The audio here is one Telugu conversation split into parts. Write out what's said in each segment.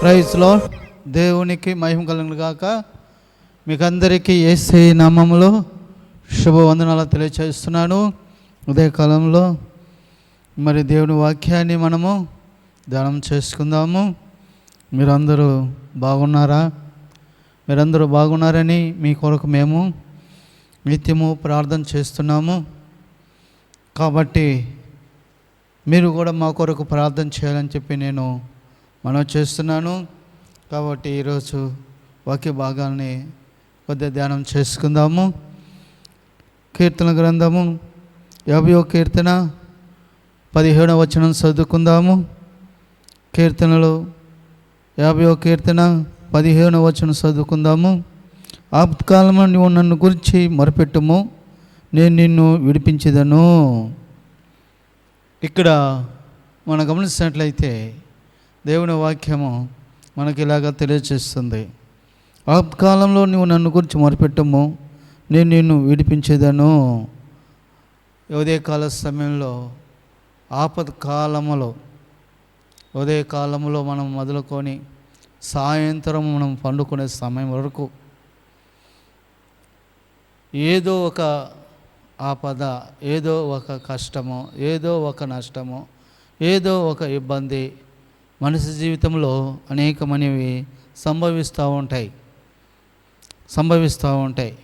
ప్రైజ్లో దేవునికి మహిమ కలుగును గాక. మీకు అందరికీ ఏసై నామములో శుభవందనాలు తెలియచేస్తున్నాను. ఉదయకాలంలో మరి దేవుని వాక్యాన్ని మనము ధ్యానం చేసుకుందాము. మీరందరూ బాగున్నారా? మీరందరూ బాగున్నారని మీ కొరకు మేము నిత్యము ప్రార్థన చేస్తున్నాము. కాబట్టి మీరు కూడా మా కొరకు ప్రార్థన చేయాలని చెప్పి నేను మనం చేస్తున్నాను కాబట్టి ఈరోజు వాక్య భాగాల్ని కొద్దిగా ధ్యానం చేసుకుందాము. కీర్తన గ్రంథము యాభయో కీర్తన పదిహేడవ వచనం చదువుకుందాము. కీర్తనలు యాభయో కీర్తన పదిహేనవ వచనం చదువుకుందాము. ఆపత్కాలంలో నువ్వు నన్ను గురించి మొరపెట్టుము. నేను నిన్ను విడిపించేదను. ఇక్కడ మనం గమనించినట్లయితే దేవుని వాక్యము మనకి ఇలాగ తెలియచేస్తుంది. కాలంలో నువ్వు నన్ను గురించి మొరపెట్టము నేను నిన్ను విడిపించేదను. ఉదయకాల సమయంలో ఆపద కాలములో ఉదయ కాలంలో మనం మొదలుకొని సాయంత్రం మనం పండుకునే సమయం వరకు ఏదో ఒక ఆపద ఏదో ఒక కష్టము ఏదో ఒక నష్టము ఏదో ఒక ఇబ్బంది మనిషి జీవితంలో అనేకమైనవి సంభవిస్తూ ఉంటాయి. సంభవిస్తూ ఉంటాయి.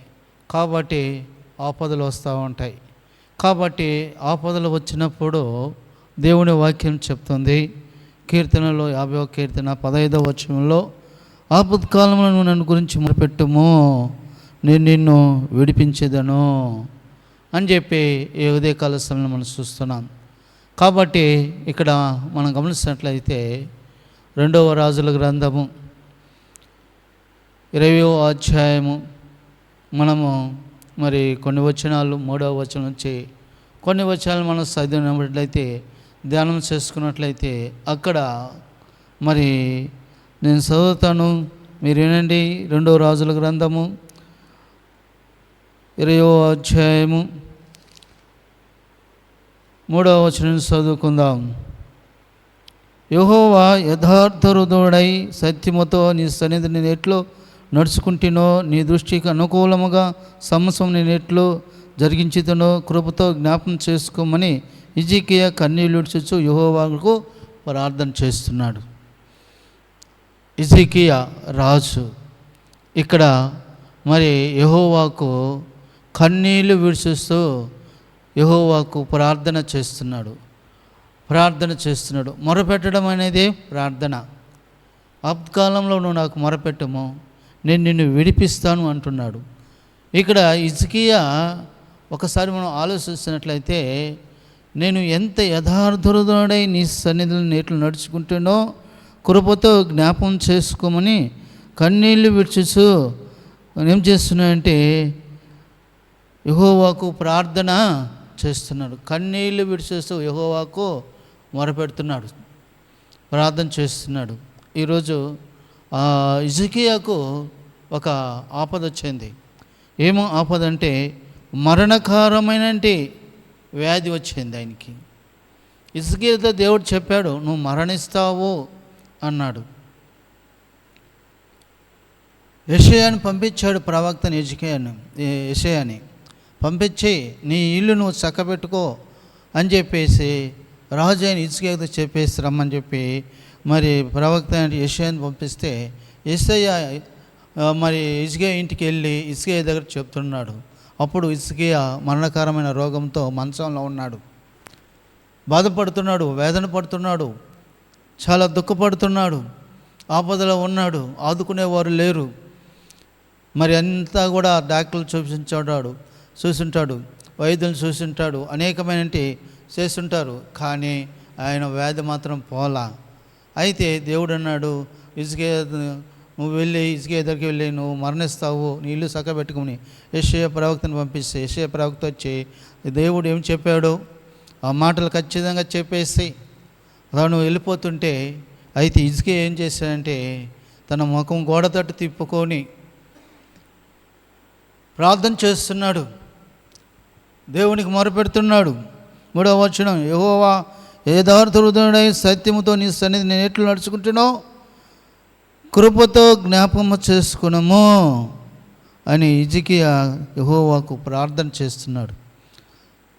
కాబట్టి ఆపదలు వస్తూ ఉంటాయి. కాబట్టి ఆపదలు వచ్చినప్పుడు దేవుని వాక్యం చెప్తుంది. కీర్తనలో యాభై కీర్తన పదహైదవ వచనంలో ఆపత్కాలంలో నువ్వు నన్ను గురించి మొరపెట్టుము. నేను నిన్ను విడిపించేదను. అని చెప్పి ఏ ఉదయకాల సమయంలో మనం చూస్తున్నాం. కాబట్టి ఇక్కడ మనం గమనించినట్లయితే రెండవ రాజుల గ్రంథము ఇరవయో అధ్యాయము. మనము మరి కొన్ని వచనాలు మూడవ వచనం నుంచి కొన్ని వచనాలు మనం చదివినట్లయితే ధ్యానం చేసుకున్నట్లయితే అక్కడ మరి నేను చదువుతాను. మీరు వినండి. రెండవ రాజుల గ్రంథము ఇరవయో అధ్యాయము. మూడవ వచనం చదువుకుందాం. యహోవా యథార్థ సత్యముతో నీ సన్నిధి నేను ఎట్లు నడుచుకుంటునో నీ దృష్టికి అనుకూలముగా సమస్యం నేను ఎట్లు జరిగించుతునో కృపతో జ్ఞాపం చేసుకోమని ఇజికియ కన్నీళ్ళు యహోవాకు ప్రార్థన చేస్తున్నాడు. ఇజికీయ రాజు ఇక్కడ మరి యహోవాకు కన్నీళ్ళు విడిచిస్తూ యహోవాకు ప్రార్థన చేస్తున్నాడు. ప్రార్థన చేస్తున్నాడు. మొరపెట్టడం అనేది ప్రార్థన. ఆపత్కాలంలో నువ్వు నాకు మొరపెట్టము నేను నిన్ను విడిపిస్తాను అంటున్నాడు. ఇక్కడ ఇజ్కియా ఒకసారి మనం ఆలోచిస్తున్నట్లయితే నేను ఎంత యథార్థుడై నీ సన్నిధులను నేట్లు నడుచుకుంటున్నో కృపతో జ్ఞాపం చేసుకోమని కన్నీళ్ళు విడిచుచు ఏం చేస్తున్నాయంటే యహోవాకు ప్రార్థన చేస్తున్నాడు. కన్నీళ్ళు విడిచేస్తూ యహోవాకు మొరపెడుతున్నాడు. ప్రార్థన చేస్తున్నాడు. ఈరోజు ఇజకియాకు ఒక ఆపద వచ్చింది. ఏమో ఆపద అంటే మరణకారమైన వ్యాధి వచ్చింది ఆయనకి. ఇసుకీతో దేవుడు చెప్పాడు నువ్వు మరణిస్తావు అన్నాడు. యషయాన్ని పంపించాడు ప్రవక్తను యజకయాన్ని యషయాని. పంపించి నీ ఇల్లు నువ్వు చక్కబెట్టుకో అని చెప్పేసి రాజు అయిన ఇసుకేతో చెప్పేసి రమ్మని చెప్పి మరి ప్రవక్త యషయాన్ని పంపిస్తే ఎస్ఐ మరి ఇసుకే ఇంటికి వెళ్ళి ఇసుకే దగ్గర చెప్తున్నాడు. అప్పుడు ఇసుకే మరణకరమైన రోగంతో మంచంలో ఉన్నాడు. బాధపడుతున్నాడు వేదన పడుతున్నాడు చాలా దుఃఖపడుతున్నాడు ఆపదలో ఉన్నాడు ఆదుకునేవారు లేరు. మరి అంతా కూడా డాక్టర్లు చూపించాడు చూసుంటాడు వైద్యులను చూసుంటాడు అనేకమైన చేస్తుంటారు. కానీ ఆయన వ్యాధి మాత్రం పోలా. అయితే దేవుడు అన్నాడు ఇసుకే నువ్వు వెళ్ళి ఇసుకే దగ్గరికి వెళ్ళి నువ్వు మరణిస్తావు నీ ఇల్లు చక్కబెట్టుకుని యశయ ప్రవక్తను పంపిస్తే యశయ ప్రవక్త వచ్చి దేవుడు ఏం చెప్పాడు? ఆ మాటలు ఖచ్చితంగా చెప్పేసి తాను వెళ్ళిపోతుంటే అయితే ఇసుకే ఏం చేశాడంటే తన ముఖం గోడ తట్టు తిప్పుకొని ప్రార్థన చేస్తున్నాడు. దేవునికి మొరపెడుతున్నాడు. మూడవ వచనం యహోవా యథార్థ సత్యముతో నీ సన్నిధి నేను ఎట్లు నడుచుకుంటున్నావు కృపతో జ్ఞాపము చేసుకునము అని ఇజికియా యహోవాకు ప్రార్థన చేస్తున్నాడు.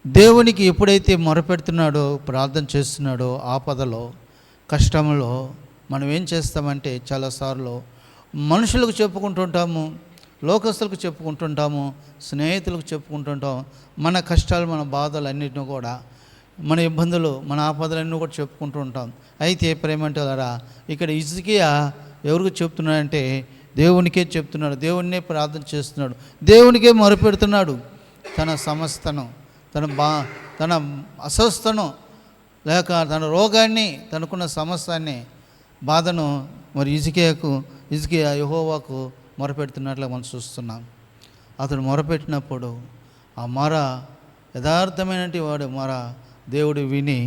దేవునికి ఎప్పుడైతే మొరపెడుతున్నాడో ప్రార్థన చేస్తున్నాడో ఆపదలో కష్టంలో మనం ఏం చేస్తామంటే చాలాసార్లు మనుషులకు చెప్పుకుంటుంటాము లోకస్తులకు చెప్పుకుంటుంటాము స్నేహితులకు చెప్పుకుంటుంటాం మన కష్టాలు మన బాధలు అన్నిటిని కూడా మన ఇబ్బందులు మన ఆపదలన్నీ కూడా చెప్పుకుంటూ ఉంటాం. అయితే ప్రేమంటారా ఇక్కడ ఇసుకియా ఎవరికి చెప్తున్నాడంటే దేవునికే చెప్తున్నాడు దేవునినే ప్రార్థన చేస్తున్నాడు దేవునికే మొరపెడుతున్నాడు. తన సమస్తను తన బా తన అస్వస్థను లేక తన రోగాన్ని తనకున్న సమస్యాన్ని బాధను మరి ఇజికేయకు ఇజికియా యహోవాకు మొరపెడుతున్నట్లు మనం చూస్తున్నాం. అతడు మొరపెట్టినప్పుడు ఆ మొర యథార్థమైనటువంటి వాడు మొర దేవుడు విని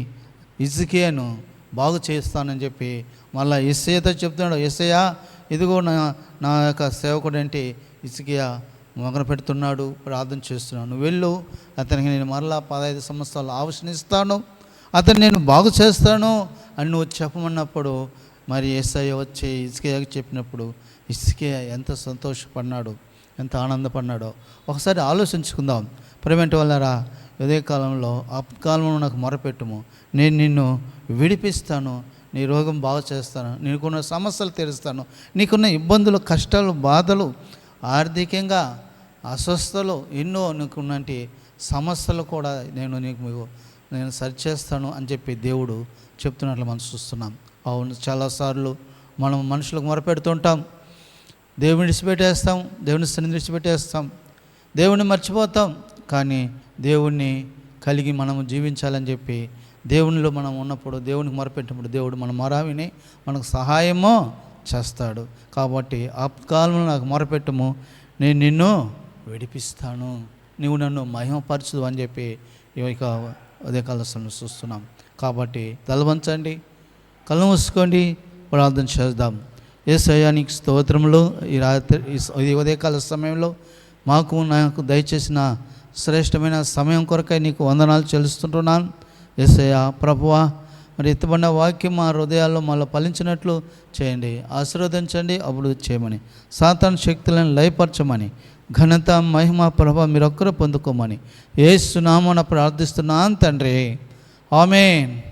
ఇజికియాను బాగు చేస్తానని చెప్పి మళ్ళా ఇస్సయ్యతో చెప్తున్నాడు ఇస్సయ్య ఇదిగో నా నా యొక్క సేవకుడు అంటే ఇసుకియా మొగన పెడుతున్నాడు ప్రార్థన చేస్తున్నాను నువ్వు వెళ్ళు అతనికి నేను మరలా పదహైదు సంవత్సరాలు ఆవశ్యనిస్తాను అతను నేను బాగు చేస్తాను అని నువ్వు చెప్పమన్నప్పుడు మరి ఏసయ్య వచ్చి ఇసుకయ్యకి చెప్పినప్పుడు ఇసుకే ఎంత సంతోషపడినాడు ఎంత ఆనందపడినాడో ఒకసారి ఆలోచించుకుందాం. ప్రేమేంటి వాళ్ళరా ఉదయ కాలంలో అప్కాలంలో నాకు మొరపెట్టుము. నేను నిన్ను విడిపిస్తాను నీ రోగం బాగు చేస్తాను నీకున్న సమస్యలు తీరుస్తాను నీకున్న ఇబ్బందులు కష్టాలు బాధలు ఆర్థికంగా అస్వస్థలు ఎన్నో నీకున్నటి సమస్యలు కూడా నేను నీకు మీకు నేను సరిచేస్తాను అని చెప్పి దేవుడు చెప్తున్నట్లు మనం చూస్తున్నాం. అవును చాలాసార్లు మనం మనుషులకు మొరపెడుతుంటాం. దేవుని విడిచిపెట్టేస్తాం దేవుని సన్నిధి విడిచిపెట్టేస్తాం. దేవుని మర్చిపోతాం కానీ దేవుణ్ణి కలిగి మనము జీవించాలని చెప్పి దేవునిలో మనం ఉన్నప్పుడు దేవునికి మొరపెట్టినప్పుడు దేవుడు మన మొరవిని మనకు సహాయమో చేస్తాడు. కాబట్టి ఆపత్కాలంలో నాకు మొరపెట్టము నేను నిన్ను విడిపిస్తాను. నువ్వు నన్ను మహిమపరచదు అని చెప్పి ఇక అదే సమయంలో చూస్తున్నాం. కాబట్టి తలవంచండి కళ్ళు మూసుకోండి ప్రార్థన చేద్దాం. ఏసయానికి స్తోత్రంలో ఈ రాత్రి ఈ ఈ ఉదయకాల సమయంలో మాకు నాకు దయచేసిన శ్రేష్టమైన సమయం కొరకై నీకు వందనాలు చెల్లిస్తుంటున్నాను. ఏసయ్య ప్రభువా మరి ఎత్తుబడిన వాక్యం మా హృదయాల్లో మళ్ళీ ఫలించినట్లు చేయండి. ఆశీర్వదించండి అప్పుడు చేయమని. సాతాన్ శక్తులను లయపరచమని. ఘనత మహిమ ప్రభ మీరొక్కరు పొందుకోమని. ఏ సునామన ప్రార్థిస్తున్నాను తండ్రి. ఆమెన్.